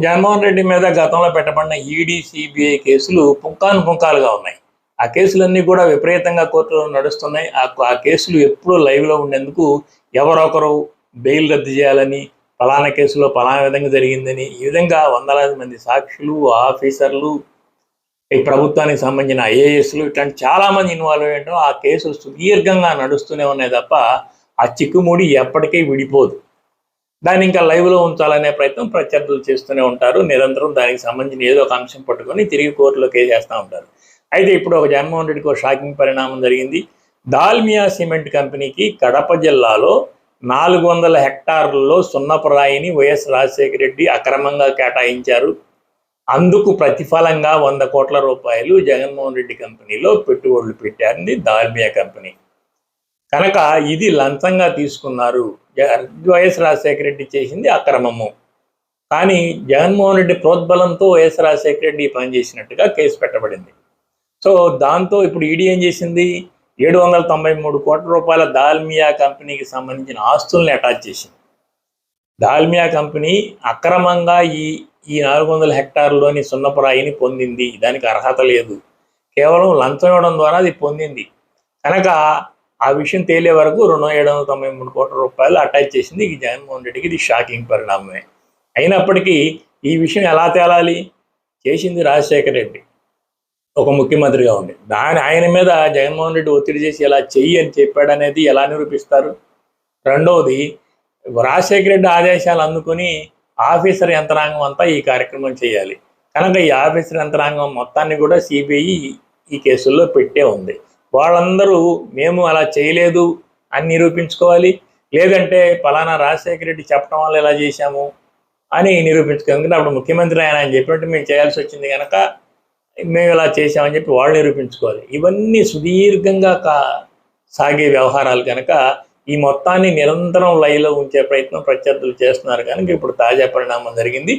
జగన్మోహన్ రెడ్డి మీద గతంలో పెట్టబడిన ED CBI కేసులు పుంకాను పుంకాలుగా ఉన్నాయి. ఆ కేసులన్నీ కూడా విపరీతంగా కోర్టులో నడుస్తున్నాయి. ఆ కేసులు ఎప్పుడూ లైవ్లో ఉండేందుకు ఎవరొకరు బెయిల్ రద్దు చేయాలని ఫలానా కేసులో ఫలానా విధంగా జరిగిందని ఈ విధంగా వందలాది మంది సాక్షులు ఆఫీసర్లు ఈ ప్రభుత్వానికి సంబంధించిన ఐఏఎస్లు ఇట్లాంటి చాలా మంది ఇన్వాల్వ్ అయ్యడం ఆ కేసులు సుదీర్ఘంగా నడుస్తూనే ఉన్నాయి తప్ప ఆ చిక్కుముడి ఎప్పటికీ విడిపోదు. దాన్ని ఇంకా లైవ్లో ఉంచాలనే ప్రయత్నం ప్రత్యర్థులు చేస్తూనే ఉంటారు. నిరంతరం దానికి సంబంధించిన ఏదో ఒక అంశం పట్టుకొని తిరిగి కోర్టులో వేసేస్తూ ఉంటారు. అయితే ఇప్పుడు ఒక జగన్మోహన్ రెడ్డికి ఒక షాకింగ్ పరిణామం జరిగింది. దాల్మియా సిమెంట్ కంపెనీకి కడప జిల్లాలో నాలుగు వందల హెక్టార్లలో సున్నపురాయిని వైఎస్ రాజశేఖర రెడ్డి అక్రమంగా కేటాయించారు. అందుకు ప్రతిఫలంగా వంద కోట్ల రూపాయలు జగన్మోహన్ రెడ్డి కంపెనీలో పెట్టుబడులు పెట్టారింది దాల్మియా కంపెనీ. కనుక ఇది లంచంగా తీసుకున్నారు వైఎస్ రాజశేఖర రెడ్డి చేసింది అక్రమము. కానీ జగన్మోహన్ రెడ్డి ప్రోద్బలంతో వైఎస్ రాజశేఖర రెడ్డి పనిచేసినట్టుగా పని చేసినట్టుగా కేసు పెట్టబడింది. సో దాంతో ఇప్పుడు ఈడీ ఏం చేసింది? ఏడు వందల తొంభై మూడు కోట్ల రూపాయల దాల్మియా కంపెనీకి సంబంధించిన ఆస్తుల్ని అటాచ్ చేసింది. దాల్మియా కంపెనీ అక్రమంగా ఈ ఈ నాలుగు వందల హెక్టార్లోని సున్నపురాయిని పొందింది. దానికి అర్హత లేదు. కేవలం లంచం ఇవ్వడం ద్వారా అది పొందింది. కనుక ఆ విషయం తేలే వరకు రెండు ఏడు వందల తొంభై మూడు కోట్ల రూపాయలు అటాచ్ చేసింది ఈ జగన్మోహన్ రెడ్డికి. ఇది షాకింగ్ పరిణామమే. అయినప్పటికీ ఈ విషయం ఎలా తేలాలి? చేసింది రాజశేఖర రెడ్డి ఒక ముఖ్యమంత్రిగా ఉండి. దాని ఆయన మీద జగన్మోహన్ రెడ్డి ఒత్తిడి చేసి ఇలా చెయ్యి అని చెప్పాడనేది ఎలా నిరూపిస్తారు? రెండవది రాజశేఖర రెడ్డి ఆదేశాలు అందుకుని ఆఫీసర్ యంత్రాంగం అంతా ఈ కార్యక్రమం చేయాలి. కనుక ఈ ఆఫీసర్ యంత్రాంగం మొత్తాన్ని కూడా సిబిఐ ఈ కేసుల్లో పెట్టే ఉంది. వాళ్ళందరూ మేము అలా చేయలేదు అని నిరూపించుకోవాలి. లేదంటే పలానా రాజశేఖర రెడ్డి చెప్పడం వల్ల ఇలా చేశాము అని నిరూపించుకోవాలి. అప్పుడు ముఖ్యమంత్రి ఆయన అని చెప్పినట్టు మేము చేయాల్సి వచ్చింది కనుక మేము ఇలా చేశామని చెప్పి వాళ్ళు నిరూపించుకోవాలి. ఇవన్నీ సుదీర్ఘంగా కా సాగే వ్యవహారాలు కనుక ఈ మొత్తాన్ని నిరంతరం లైలో ఉంచే ప్రయత్నం ప్రత్యర్థులు చేస్తున్నారు కనుక ఇప్పుడు తాజా పరిణామం జరిగింది.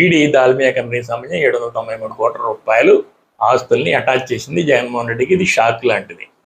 ఈడీ దాల్మియా కంపెనీకి సంబంధించి ఏడు వందల తొంభై మూడు కోట్ల రూపాయలు ఆస్తుల్ని అటాచ్ చేసింది జగన్మోహన్ రెడ్డికి. ఇది షాక్ లాంటిది.